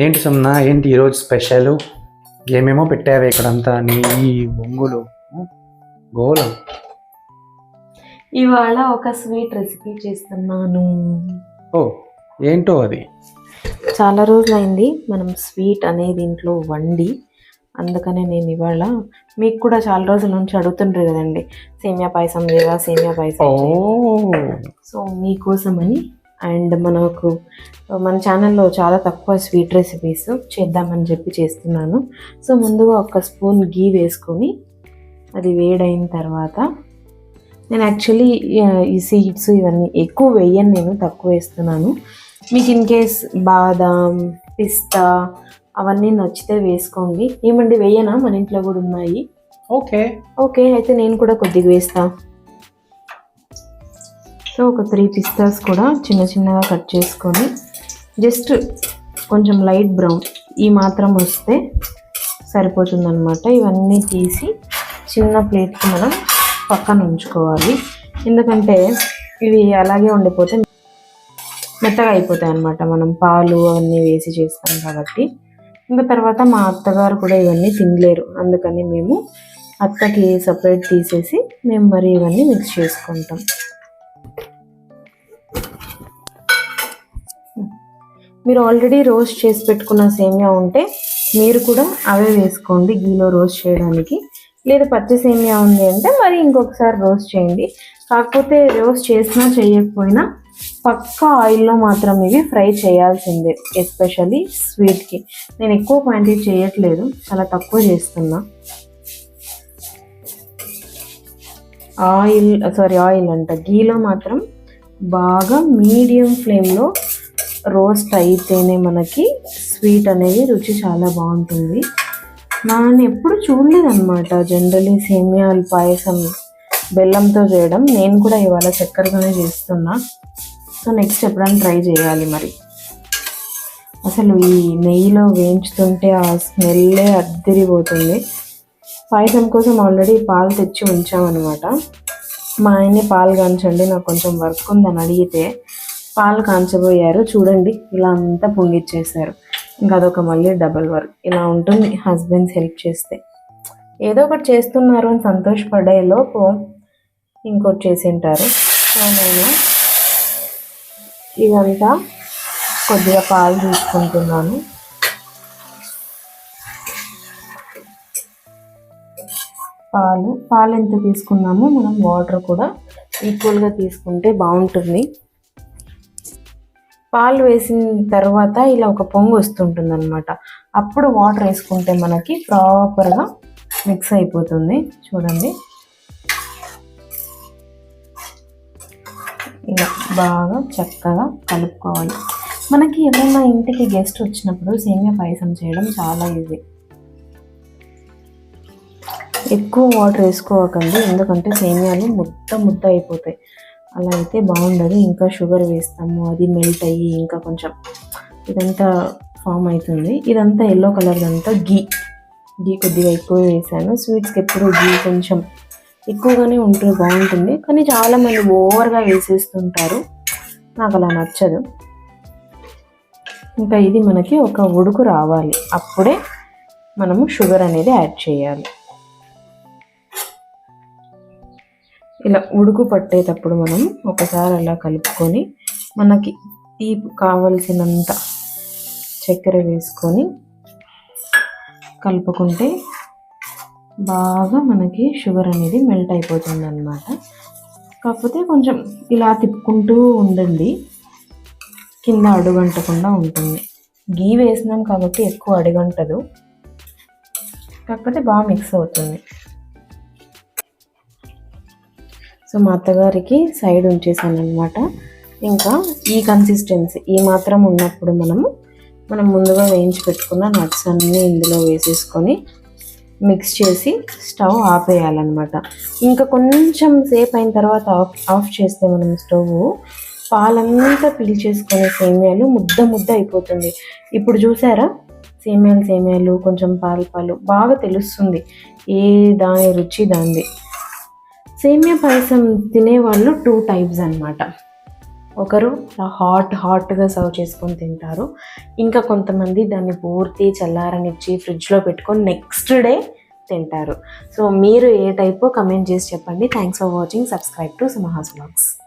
ఏంటి సుమ్నా ఏంటి ఈరోజు స్పెషల్? ఏమేమో పెట్టావే ఇక్కడంతా? నెయ్యి బొంగులు గోలం? ఇవాళ ఒక స్వీట్ రెసిపీ చేస్తున్నాను. ఓ ఏంటో అది? చాలా రోజులైంది మనం స్వీట్ అనేది ఇంట్లో వండి అందుకనే నేను ఇవాళ మీకు కూడా చాలా రోజుల నుంచి అడుగుతుంటారు కదండి. సేమియా పాయసం లేదా సేమియా పాయసం? సో మీకోసమని అండ్ మనకు మన ఛానల్లో చాలా తక్కువ స్వీట్ రెసిపీస్ చేద్దామని చెప్పి చేస్తున్నాను. సో ముందుగా ఒక స్పూన్ గీ వేసుకొని అది వేడైన తర్వాత నేను యాక్చువల్లీ ఈ సీడ్స్ ఇవన్నీ ఎక్కువ వేయను నేను తక్కువ వేస్తున్నాను. మీకు ఇన్ కేస్ బాదాం పిస్తా అవన్నీ నచ్చితే వేసుకోండి. ఏమండి వేయనా? మన ఇంట్లో కూడా ఉన్నాయి. ఓకే. ఓకే అయితే నేను కూడా కొద్దిగా వేస్తా. సో ఒక త్రీ పిస్తాస్ కూడా చిన్న చిన్నగా కట్ చేసుకొని జస్ట్ కొంచెం లైట్ బ్రౌన్ ఈ మాత్రం వస్తే సరిపోతుందన్నమాట. ఇవన్నీ తీసి చిన్న ప్లేట్కి మనం పక్కన ఉంచుకోవాలి. ఎందుకంటే ఇవి అలాగే ఉండిపోతే మెత్తగా అయిపోతాయి అన్నమాట మనం పాలు అవన్నీ వేసి చేస్తాం కాబట్టి. ఇంకా తర్వాత మా అత్తగారు కూడా ఇవన్నీ తినలేరు. అందుకని మేము అత్తకి సపరేట్ తీసేసి మేము మరి ఇవన్నీ మిక్స్ చేసుకుంటాం. మీరు ఆల్రెడీ రోస్ట్ చేసి పెట్టుకున్న సేమియా ఉంటే మీరు కూడా అవే వేసుకోండి గీలో రోస్ట్ చేయడానికి. లేదా పచ్చి సేమియా ఉంది అంటే మరి ఇంకొకసారి రోస్ట్ చేయండి. కాకపోతే రోస్ట్ చేసినా చేయకపోయినా పక్క ఆయిల్లో మాత్రం ఇవి ఫ్రై చేయాల్సిందే ఎస్పెషల్లీ స్వీట్కి నేను ఎక్కువ క్వాంటిటీ చేయట్లేదు చాలా తక్కువ చేస్తున్నా. ఆయిల్ సారీ ఆయిల్ అంట. గీలో మాత్రం బాగా మీడియం ఫ్లేమ్లో రోస్ట్ అయితేనే మనకి స్వీట్ అనేది రుచి చాలా బాగుంటుంది. నేను ఎప్పుడు చూడలేదన్నమాట. జనరలీ సేమియాలు పాయసం బెల్లంతో చేయడం. నేను కూడా ఇవాళ చక్కెరగానే చేస్తున్నా. సో నెక్స్ట్ ఎప్పుడైనా ట్రై చేయాలి మరి. అసలు ఈ నెయ్యిలో వేయించుతుంటే ఆ స్మెల్లే అద్దరిపోతుంది. పాయసం కోసం ఆల్రెడీ పాలు తెచ్చి ఉంచామన్నమాట. మా ఆయన్ని పాలు కాంచండి నాకు కొంచెం వర్క్ ఉందని అడిగితే. పాలు కాంచబోయారు. చూడండి ఇలా అంతా పొంగిచ్చేసారు ఇంకా అదొక మళ్ళీ డబల్ వర్క్ ఇలా ఉంటుంది హస్బెండ్స్ హెల్ప్ చేస్తే. ఏదో ఒకటి చేస్తున్నారు అని సంతోషపడేలోపు ఇంకోటి చేసింటారు. సో నేను ఇదంతా కొద్దిగా పాలు తీసుకుంటున్నాను. పాలు పాలు ఎంత తీసుకున్నామో మనం వాటర్ కూడా ఈక్వల్గా తీసుకుంటే బాగుంటుంది. పాలు వేసిన తర్వాత ఇలా ఒక పొంగు వస్తుంటుంది అనమాట అప్పుడు వాటర్ వేసుకుంటే మనకి ప్రాపర్గా మిక్స్ అయిపోతుంది. చూడండి. ఇలా బాగా చక్కగా కలుపుకోవాలి. మనకి ఏమైనా ఇంటికి గెస్ట్ వచ్చినప్పుడు సేమియా పాయసం చేయడం చాలా ఈజీ ఎక్కువ వాటర్ వేసుకోవకండి ఎందుకంటే సేమియాలు ముద్ద ముద్ద అయిపోతాయి. అలా అయితే బాగుండదు. ఇంకా షుగర్ వేస్తాము అది మెల్ట్ అయ్యి ఇంకా కొంచెం ఇదంతా ఫామ్ అవుతుంది. ఇదంతా ఎల్లో కలర్ అంతా గీ. గీ కొద్దిగా ఎక్కువ వేసాను. స్వీట్స్కి ఎప్పుడు గీ కొంచెం ఎక్కువగానే ఉంటుంది బాగుంటుంది. కానీ చాలామంది ఓవర్గా వేసేస్తుంటారు. నాకు అలా నచ్చదు. ఇంకా ఇది మనకి ఒక ఉడుకు రావాలి. అప్పుడే మనము షుగర్ అనేది యాడ్ చేయాలి. ఇలా ఉడుకు పట్టేటప్పుడు మనం ఒకసారి అలా కలుపుకొని మనకి తీపి కావలసినంత చక్కెర వేసుకొని కలుపుకుంటే బాగా మనకి షుగర్ అనేది మెల్ట్ అయిపోతుంది అనమాట కాకపోతే కొంచెం ఇలా తిప్పుకుంటూ ఉండండి. కింద అడుగంటకుండా ఉంటుంది. గీ వేసినాం కాబట్టి ఎక్కువ అడుగంటదు. కాకపోతే బాగా మిక్స్ అవుతుంది. సో మా అత్తగారికి సైడ్ ఉంచేసాను అనమాట ఇంకా ఈ కన్సిస్టెన్సీ ఈ మాత్రం ఉన్నప్పుడు మనము మనం ముందుగా వేయించి పెట్టుకున్న నట్స్ అన్నీ ఇందులో వేసేసుకొని మిక్స్ చేసి స్టవ్ ఆపేయాలన్నమాట. ఇంకా కొంచెం సేపు అయిన తర్వాత ఆఫ్ ఆఫ్ చేస్తే మనం స్టవ్ పాలంతా పీల్చేసుకునే సేమియాలు ముద్ద ముద్ద అయిపోతుంది. ఇప్పుడు చూసారా? సేమియాలు సేమియాలు కొంచెం పాలు పాలు బాగా తెలుస్తుంది. ఏ దాని రుచి దాంది సేమియా పాయసం తినేవాళ్ళు టూ టైప్స్ అన్నమాట. ఒకరు హాట్ హాట్గా సర్వ్ చేసుకొని తింటారు. ఇంకా కొంతమంది దాన్ని పూర్తి చల్లారనిచ్చి ఫ్రిడ్జ్లో పెట్టుకొని నెక్స్ట్ డే తింటారు. సో మీరు ఏ టైపో కమెంట్ చేసి చెప్పండి. Thanks for watching subscribe to సుమహాస్ blogs